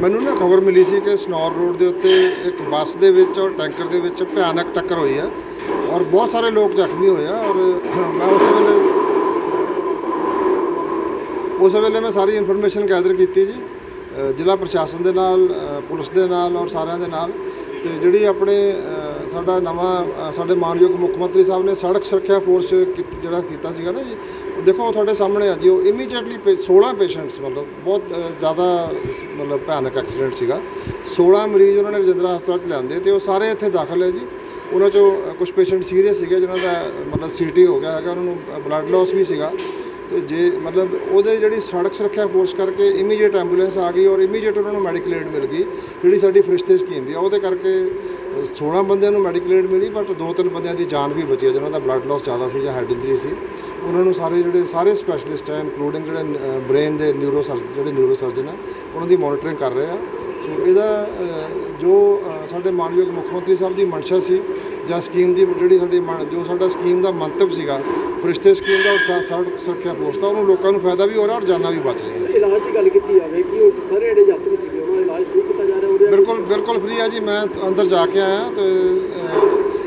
ਮੈਨੂੰ ਨਾ ਖਬਰ ਮਿਲੀ ਸੀ ਕਿ ਸਨੌਰ ਰੋਡ ਦੇ ਉੱਤੇ ਇੱਕ ਬੱਸ ਦੇ ਵਿੱਚ ਔਰ ਟੈਂਕਰ ਦੇ ਵਿੱਚ ਭਿਆਨਕ ਟੱਕਰ ਹੋਈ ਹੈ ਔਰ ਬਹੁਤ ਸਾਰੇ ਲੋਕ ਜ਼ਖਮੀ ਹੋਏ ਆ ਔਰ ਮੈਂ ਉਸ ਵੇਲੇ ਉਸ ਵੇਲੇ ਮੈਂ ਸਾਰੀ ਇਨਫੋਰਮੇਸ਼ਨ ਗੈਦਰ ਕੀਤੀ ਜੀ ਜ਼ਿਲ੍ਹਾ ਪ੍ਰਸ਼ਾਸਨ ਦੇ ਨਾਲ ਪੁਲਿਸ ਦੇ ਨਾਲ ਔਰ ਸਾਰਿਆਂ ਦੇ ਨਾਲ ਤੇ ਜਿਹੜੀ ਆਪਣੇ ਸਾਡਾ ਨਵਾਂ ਸਾਡੇ ਮਾਨਯੋਗ ਮੁੱਖ ਮੰਤਰੀ ਸਾਹਿਬ ਨੇ ਸੜਕ ਸੁਰੱਖਿਆ ਫੋਰਸ ਕੀਤ- ਜਿਹੜਾ ਕੀਤਾ ਸੀਗਾ ਨਾ ਜੀ ਦੇਖੋ ਉਹ ਤੁਹਾਡੇ ਸਾਹਮਣੇ ਆ ਜੀ ਉਹ ਇਮੀਡੀਏਟਲੀ 16 ਪੇਸ਼ੈਂਟਸ ਮਤਲਬ ਬਹੁਤ ਜ਼ਿਆਦਾ ਮਤਲਬ ਭਿਆਨਕ ਐਕਸੀਡੈਂਟ ਸੀਗਾ। 16 ਮਰੀਜ਼ ਉਹਨਾਂ ਨੇ ਰਜਿੰਦਰਾ ਹਸਪਤਾਲ 'ਚ ਲਿਆਂਦੇ ਤੇ ਉਹ ਸਾਰੇ ਇੱਥੇ ਦਾਖਲ ਹੈ ਜੀ। ਉਹਨਾਂ ਚੋਂ ਕੁਝ ਪੇਸ਼ੈਂਟ ਸੀਰੀਅਸ ਸੀਗੇ ਜਿਨ੍ਹਾਂ ਦਾ ਮਤਲਬ ਸੀਟੀ ਹੋ ਗਿਆ ਹੈਗਾ ਉਹਨਾਂ ਨੂੰ ਬਲੱਡ ਲਾਸ ਵੀ ਸੀਗਾ। ਤੇ ਜੇ ਮਤਲਬ ਉਹਦੇ ਜਿਹੜੀ ਸੜਕ ਸੁਰੱਖਿਆ ਫੋਰਸ ਕਰਕੇ ਇਮੀਡੀਏਟ ਐਂਬੂਲੈਂਸ ਆ ਗਈ ਔਰ ਇਮੀਡੀਏਟ ਉਹਨਾਂ ਨੂੰ ਮੈਡੀਕਲ ਏਡ ਮਿਲ ਗਈ ਜਿਹੜੀ ਸਾਡੀ ਫਰਿਸ਼ਤੇ ਸਕੀਮ ਦੀ ਆ ਉਹਦੇ ਕਰਕੇ ਅ, 16 ਬੰਦਿਆਂ ਨੂੰ ਮੈਡੀਕਲ ਏਡ ਮਿਲੀ ਬਟ ਦੋ ਤਿੰਨ ਬੰਦਿਆਂ ਦੀ ਜਾਨ ਵੀ ਬਚੀ ਹੈ ਜਿਨ੍ਹਾਂ ਦਾ ਬਲੱਡ ਲਾਸ ਜ਼ਿਆਦਾ ਸੀ ਜਾਂ ਹੈਡ ਇੰਜਰੀ ਸੀ। ਉਹਨਾਂ ਨੂੰ ਸਾਰੇ ਜਿਹੜੇ ਸਾਰੇ ਸਪੈਸ਼ਲਿਸਟ ਹੈ ਇਨਕਲੂਡਿੰਗ ਜਿਹੜੇ ਬ੍ਰੇਨ ਦੇ ਨਿਊਰੋ ਜਿਹੜੇ ਨਿਊਰੋ ਸਰਜਨ ਹੈ ਉਹਨਾਂ ਦੀ ਮੋਨੀਟਰਿੰਗ ਕਰ ਰਹੇ ਆ। ਸੋ ਇਹਦਾ ਜੋ ਸਾਡੇ ਮਾਨਯੋਗ ਮੁੱਖ ਮੰਤਰੀ ਸਾਹਿਬ ਦੀ ਮਨਸ਼ਾ ਸੀ ਜਾਂ ਸਕੀਮ ਦੀ ਜਿਹੜੀ ਸਾਡੀ ਜੋ ਸਾਡਾ ਸਕੀਮ ਦਾ ਮੰਤਵ ਸੀਗਾ ਫਰਿਸ਼ਤੇ ਸਕੀਮ ਦਾ ਸੜਕ ਸੁਰੱਖਿਆ ਫੋਰਸ ਦਾ ਉਹਨੂੰ ਲੋਕਾਂ ਨੂੰ ਫਾਇਦਾ ਵੀ ਹੋ ਰਿਹਾ ਔਰ ਜਾਨਾਂ ਵੀ ਬਚ ਰਹੀਆਂ। ਇਲਾਜ ਦੀ ਗੱਲ ਕੀਤੀ ਜਾਵੇ ਕਿ ਉਹ ਸਾਰੇ ਜਿਹੜੇ ਯਾਤਰੀ ਸੀਗੇ ਉਹਨਾਂ ਦਾ ਇਲਾਜ ਸ਼ੁਰੂ ਕੀਤਾ ਜਾ ਰਿਹਾ ਬਿਲਕੁਲ ਬਿਲਕੁਲ ਫ੍ਰੀ ਆ ਜੀ। ਮੈਂ ਅੰਦਰ ਜਾ ਕੇ ਆਇਆ ਤੇ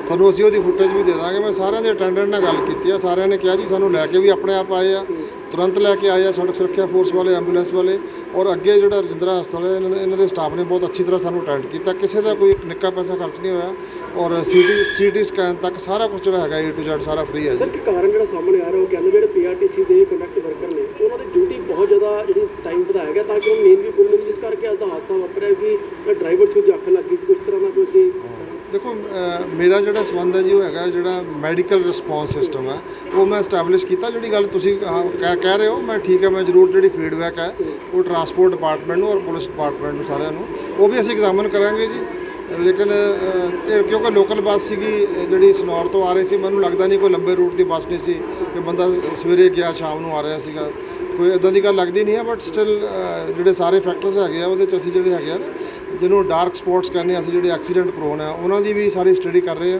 ਤੁਹਾਨੂੰ ਅਸੀਂ ਉਹਦੀ ਫੁਟੇਜ ਵੀ ਦੇ ਦਾਂਗੇ। ਮੈਂ ਸਾਰਿਆਂ ਦੇ ਅਟੈਂਡੈਂਟ ਨਾਲ ਗੱਲ ਕੀਤੀ ਆ। ਸਾਰਿਆਂ ਨੇ ਕਿਹਾ ਜੀ, ਸਾਨੂੰ ਲੈ ਕੇ ਵੀ ਆਪਣੇ ਆਪ ਆਏ ਆ। ਤੁਰੰਤ ਲੈ ਕੇ ਆਏ ਆ ਸੜਕ ਸੁਰੱਖਿਆ ਫੋਰਸ ਵਾਲੇ ਐਂਬੂਲੈਂਸ ਵਾਲੇ। ਔਰ ਅੱਗੇ ਜਿਹੜਾ ਰਜਿੰਦਰਾ ਹਸਪਤਾਲ ਹੈ, ਇਹਨਾਂ ਦੇ ਇਹਨਾਂ ਦੇ ਸਟਾਫ ਨੇ ਬਹੁਤ ਅੱਛੀ ਤਰ੍ਹਾਂ ਸਾਨੂੰ ਅਟੈਂਡ ਕੀਤਾ। ਕਿਸੇ ਦਾ ਕੋਈ ਨਿੱਕਾ ਪੈਸਾ ਖਰਚ ਨਹੀਂ ਹੋਇਆ। ਔਰ ਸੀਟੀ ਸੀਟੀ ਸਕੈਨ ਤੱਕ ਸਾਰਾ ਕੁਝ ਜਿਹੜਾ ਹੈਗਾ ਏ ਟੂ ਜ਼ੈਡ ਸਾਰਾ ਫ੍ਰੀ ਹੈ ਜੀ। ਸਰ ਕੀ ਕਾਰਨ ਜਿਹੜਾ ਸਾਹਮਣੇ ਆ ਰਿਹਾ, ਉਹ ਕਹਿੰਦੇ ਜਿਹੜੇ ਪੀਆਰਟੀਸੀ ਦੇ ਕੰਡਕਟ ਵਰਕਰ ਨੇ, ਉਹਨਾਂ ਦੀ ਡਿਊਟੀ ਬਹੁਤ ਜ਼ਿਆਦਾ ਜਿਹੜੀ ਟਾਈਮ ਵਧਾਇਆ ਗਿਆ ਤਾਂ ਕਿ ਉਹ ਨੀਂਦ ਵੀ ਪੂਰੀ ਨਹੀਂ ਜਿਸ ਕਰਕੇ ਅੱਜ ਦਾ ਹਾਦਸਾ ਵਾਪਰਿਆ ਕਿ ਡਰਾਈਵਰ ਛੂ ਅੱਖ ਲੱਗ ਗਈ ਸੀ। ਕੁਝ ਤਰ੍ਹਾਂ ਦਾ ਕੋਈ ਦੇਖੋ ਮੇਰਾ ਜਿਹੜਾ ਸੰਬੰਧ ਹੈ ਜੀ, ਉਹ ਹੈਗਾ ਜਿਹੜਾ ਮੈਡੀਕਲ ਰਿਸਪੌਂਸ ਸਿਸਟਮ ਹੈ। ਉਹ ਮੈਂ ਐਸਟੈਬਲਿਸ਼ ਕੀਤਾ, ਜਿਹੜੀ ਗੱਲ ਤੁਸੀਂ ਕਹਿ ਕਹਿ ਰਹੇ ਹੋ, ਮੈਂ ਠੀਕ ਹੈ, ਮੈਂ ਜ਼ਰੂਰ ਜਿਹੜੀ ਫੀਡਬੈਕ ਹੈ, ਉਹ ਟਰਾਂਸਪੋਰਟ ਡਿਪਾਰਟਮੈਂਟ ਨੂੰ ਔਰ ਪੁਲਿਸ ਡਿਪਾਰਟਮੈਂਟ ਨੂੰ, ਸਾਰਿਆਂ ਨੂੰ। ਉਹ ਵੀ ਅਸੀਂ ਐਗਜ਼ਾਮਨ ਕਰਾਂਗੇ ਜੀ। ਲੇਕਿਨ ਇਹ ਕਿਉਂਕਿ ਲੋਕਲ ਬੱਸ ਸੀਗੀ ਜਿਹੜੀ ਸਨੌਰ ਤੋਂ ਆ ਰਹੀ ਸੀ, ਮੈਨੂੰ ਲੱਗਦਾ ਨਹੀਂ ਕੋਈ ਲੰਬੇ ਰੂਟ ਦੀ ਬੱਸ ਨਹੀਂ ਸੀ, ਕਿ ਬੰਦਾ ਸਵੇਰੇ ਗਿਆ, ਸ਼ਾਮ ਨੂੰ ਆ ਰਿਹਾ ਸੀਗਾ। ਕੋਈ ਇਦਾਂ ਦੀ ਗੱਲ ਲੱਗਦੀ ਨਹੀਂ ਹੈ ਬਟ ਸਟਿਲ ਜਿਹੜੇ ਸਾਰੇ ਫੈਕਟਰਸ ਹੈਗੇ ਆ, ਉਹਦੇ ਚ ਅਸੀਂ ਜਿਹੜੇ ਹੈਗੇ ਆ ਨਾ, ਜਿਹਨੂੰ ਡਾਰਕ ਸਪੌਟਸ ਕਹਿੰਦੇ ਆ, ਅਸੀਂ ਜਿਹੜੇ ਐਕਸੀਡੈਂਟ ਪ੍ਰੋਨ ਆ, ਉਹਨਾਂ ਦੀ ਵੀ ਸਾਰੀ ਸਟੱਡੀ ਕਰ ਰਹੇ ਆ।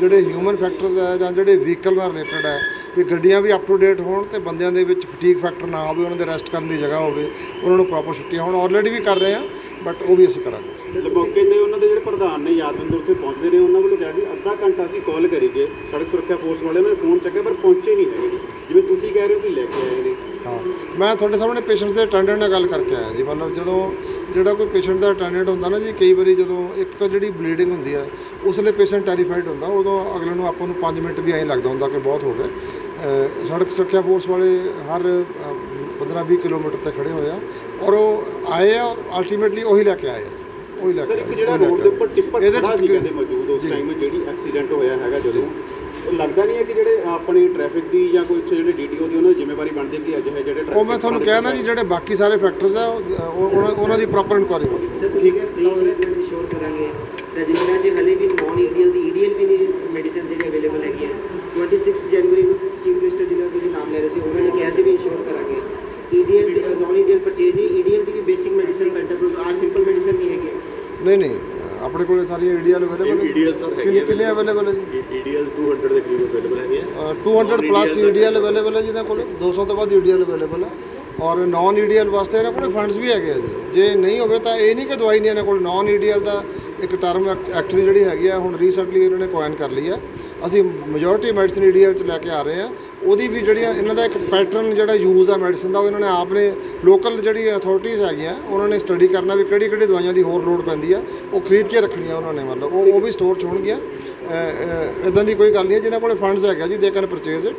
ਜਿਹੜੇ ਹਿਊਮਨ ਫੈਕਟਰਸ ਹੈ ਜਾਂ ਜਿਹੜੇ ਵਹੀਕਲ ਨਾਲ ਰਿਲੇਟਡ ਹੈ ਵੀ ਗੱਡੀਆਂ ਵੀ ਅਪ ਟੂ ਡੇਟ ਹੋਣ ਤੇ ਬੰਦਿਆਂ ਦੇ ਵਿੱਚ ਫਟੀਕ ਫੈਕਟਰ ਨਾ ਹੋਵੇ, ਉਹਨਾਂ ਦੇ ਰੈਸਟ ਕਰਨ ਦੀ ਜਗ੍ਹਾ ਹੋਵੇ, ਉਹਨਾਂ ਨੂੰ ਪ੍ਰੋਪਰ ਛੁੱਟੀਆਂ ਹੋਣ ਆਲਰੇਡੀ ਵੀ ਕਰ ਰਹੇ ਆ ਬਟ ਉਹ ਵੀ ਅਸੀਂ ਕਰਾਂਗੇ। ਮੌਕੇ ਤੇ ਉਹਨਾਂ ਦੇ ਜਿਹੜੇ ਪ੍ਰਧਾਨ ਨੇ, ਯਾਦਵਿੰਦਰ ਉੱਥੇ ਪਹੁੰਚਦੇ ਨੇ, ਉਹਨਾਂ ਵੱਲੋਂ ਕਿਹਾ ਕਿ ਅੱਧਾ ਘੰਟਾ ਅਸੀਂ ਕਾਲ ਕਰੀਏ ਗਏ ਸੜਕ ਸੁਰੱਖਿਆ ਫੋਰਸ ਵਾਲੇ ਨੇ ਫੋਨ ਚੱਕਿਆ, ਪਰ ਪਹੁੰਚੇ ਨਹੀਂ ਹੈਗੇ। ਜਿਵੇਂ ਤੁਸੀਂ ਕਹਿ ਰਹੇ ਹੋ ਕਿ ਲੈ ਕੇ ਆਏ ਨੇ। ਹਾਂ। ਮੈਂ ਤੁਹਾਡੇ ਸਾਹਮਣੇ ਪੇਸ਼ੈਂਟ ਦੇ ਅਟੈਂਡੈਂਟ ਨਾਲ ਗੱਲ ਕਰਕੇ ਆਇਆ ਜੀ। ਮਤਲਬ ਜਦੋਂ ਜਿਹੜਾ ਕੋਈ ਪੇਸ਼ੈਂਟ ਦਾ ਅਟੈਂਡੈਂਟ ਹੁੰਦਾ ਨਾ ਜੀ ਕਈ ਵਾਰੀ ਜਦੋਂ ਇੱਕ ਤਾਂ ਜਿਹੜੀ ਬਲੀਡਿੰਗ ਹੁੰਦੀ ਹੈ ਉਸ ਵੇਲੇ ਪੇਸ਼ੈਂਟ ਟੈਰੀਫਾਈਡ ਹੁੰਦਾ। ਉਦੋਂ ਅਗਲੇ ਨੂੰ ਆਪਾਂ ਨੂੰ 5 ਮਿੰਟ ਵੀ ਐਂ ਲੱਗਦਾ ਹੁੰਦਾ ਕਿ ਬਹੁਤ ਹੋ ਗਏ। ਸੜਕ ਸੁਰੱਖਿਆ ਫੋਰਸ ਵਾਲੇ ਹਰ 15-20 ਕਿਲੋਮੀਟਰ ਤੇ ਖੜੇ ਹੋਏ ਆ। ਔਰ ਉਹ ਆਏ ਆ ਅਲਟੀਮੇਟਲੀ ਉਹੀ ਲੈ ਕੇ ਆਏ ਆ ਉਹੀ ਲੈ ਕੇ ਆਏ ਜਿਹੜਾ ਰੋਡ ਦੇ। ਉੱਪਰ ਟਿੱਪਰ ਖੜਾ ਸੀ ਕਹਿੰਦੇ ਮੌਜੂਦ ਉਸ। ਟਾਈਮ ਜਿਹੜੀ ਐਕਸੀਡੈਂਟ ਹੋਇਆ ਹੈਗਾ ਜਦੋਂ? ਲੱਗਦਾ ਨਹੀਂ ਹੈ ਕਿ ਜਿਹੜੇ ਆਪਣੀ ਟ੍ਰੈਫਿਕ ਦੀ ਜਾਂ ਕੋਈ ਜਿਹੜੇ ਡੀਟੀਓ ਦੀ ਉਹਨਾਂ ਦੀ ਜ਼ਿੰਮੇਵਾਰੀ ਬਣਦੀ ਹੈ ਕਿ ਅਜਿਹੇ ਜਿਹੜੇ ਉਹ ਮੈਂ ਤੁਹਾਨੂੰ ਕਿਹਾ ਨਾ ਜੀ ਜਿਹੜੇ ਬਾਕੀ ਸਾਰੇ ਫੈਕਟਰਸ ਆ ਉਹ- ਉਹ- ਉਹਨਾਂ- ਦੀ ਪ੍ਰੋਪਰ ਠੀਕ ਹੈ ਜੀ ਹਲੇ ਵੀ ਨਾਨ ਈਡੀਐਲ ਦੀ ਈਡੀਐਲ ਵੀ ਨਹੀਂ ਮੈਡੀਸਿਨ ਜਿਹੜੀ ਅਵੇਲੇਬਲ ਹੈਗੀ ਹੈ। 26 ਜਨਵਰੀ ਨੂੰ ਚੀਫ ਮਿਨਿਸਟਰ ਜੀ ਨੇ ਤੁਸੀਂ ਨਾਮ ਲੈ ਰਹੇ ਸੀ ਉਹਨਾਂ ਨੇ ਕਿਹਾ ਸੀ ਵੀ ਇੰਸ਼ੋਰ ਕਰਾਂਗੇ। ਈਡੀਐਲ ਨਾਨ ਈਡੀਐਲ ਪਰਚੇਜ ਨਹੀਂ ਈਡੀਐਲ ਦੀ ਵੀ ਬੇਸਿਕ ਮੈਡੀਸਿਨ ਪੈਂਟਾਪ੍ਰੋਜ਼ ਆ ਸਿੰਪਲ ਮੈਡੀਸਿਨ ਨਹੀਂ ਹੈਗੀ। ਨਹੀਂ ਨਹੀਂ। ਆਪਣੇ ਕੋਲੇ ਸਾਰੀਆਂ ਈਡੀਐਲ ਅਵੇਲੇਬਲ EDL ਸਰ ਹੈਗੀ ਕਿੰਨੇ ਹੈ ਕਿੰਨੇ ਅਵੇਲੇਬਲ ਹੈ ਜੀ? ਈਡੀਐਲ 200 ਦੇ ਕਰੀਬ ਅਵੇਲੇਬਲ ਹੈਗੇ ਆ ਅ, 200 ਪਲੱਸ ਈਡੀਐਲ ਅਵੇਲੇਬਲ ਹੈ ਜਿਹਨਾਂ ਕੋਲ। 200 ਤੋਂ ਵੱਧ ਈਡੀਐਲ ਅਵੇਲੇਬਲ ਹੈ। ਔਰ ਨਾਨ ਈਡੀਐਲ ਵਾਸਤੇ ਇਹਨਾਂ ਕੋਲ ਫੰਡਸ ਵੀ ਹੈਗੇ ਆ ਜੀ। ਜੇ ਨਹੀਂ ਹੋਵੇ ਤਾਂ ਇਹ ਨਹੀਂ ਕਿ ਦਵਾਈ ਨਹੀਂ ਇਹਨਾਂ ਕੋਲ। ਨਾਨ ਈਡੀਐਲ ਦਾ ਇੱਕ ਟਰਮ ਐਕਚੁਅਲੀ ਜਿਹੜੀ ਹੈਗੀ ਆ, ਹੁਣ ਰੀਸੈਂਟਲੀ ਇਹਨਾਂ ਨੇ ਕੋਇਨ ਕਰ ਲਈ ਹੈ ਅਸੀਂ ਮੈਜੋਰਟੀ ਮੈਡੀਸਿਨ ਈਡੀਐਲ ਚ ਲੈ ਕੇ ਆ ਰਹੇ ਆ। ਉਹਦੀ ਵੀ ਜਿਹੜੀਆਂ ਇਹਨਾਂ ਦਾ ਇੱਕ ਪੈਟਰਨ ਜਿਹੜਾ ਯੂਜ਼ ਆ ਮੈਡੀਸਨ ਦਾ, ਉਹ ਇਹਨਾਂ ਨੇ ਆਪ ਨੇ ਲੋਕਲ ਜਿਹੜੀ ਅਥਾਰਟੀਜ਼ ਹੈਗੀਆਂ ਉਹਨਾਂ ਨੇ ਸਟੱਡੀ ਕਰਨਾ ਵੀ ਕਿਹੜੀ ਕਿਹੜੀ ਦਵਾਈਆਂ ਦੀ ਹੋਰ ਲੋੜ ਪੈਂਦੀ ਆ। ਉਹ ਖਰੀਦ ਕੇ ਰੱਖਣੀਆਂ ਉਹਨਾਂ ਨੇ, ਮਤਲਬ ਉਹ ਉਹ ਵੀ ਸਟੋਰ ਚ ਹੋਣਗੀਆਂ। ਇਦਾਂ ਦੀ ਕੋਈ ਗੱਲ ਨਹੀਂ ਹੈ ਜਿਨ੍ਹਾਂ ਕੋਲੇ ਫੰਡਸ ਹੈਗਾ ਜੀ ਦੇ ਕੈਨ ਪਰਚੇਜ਼ ਇਟ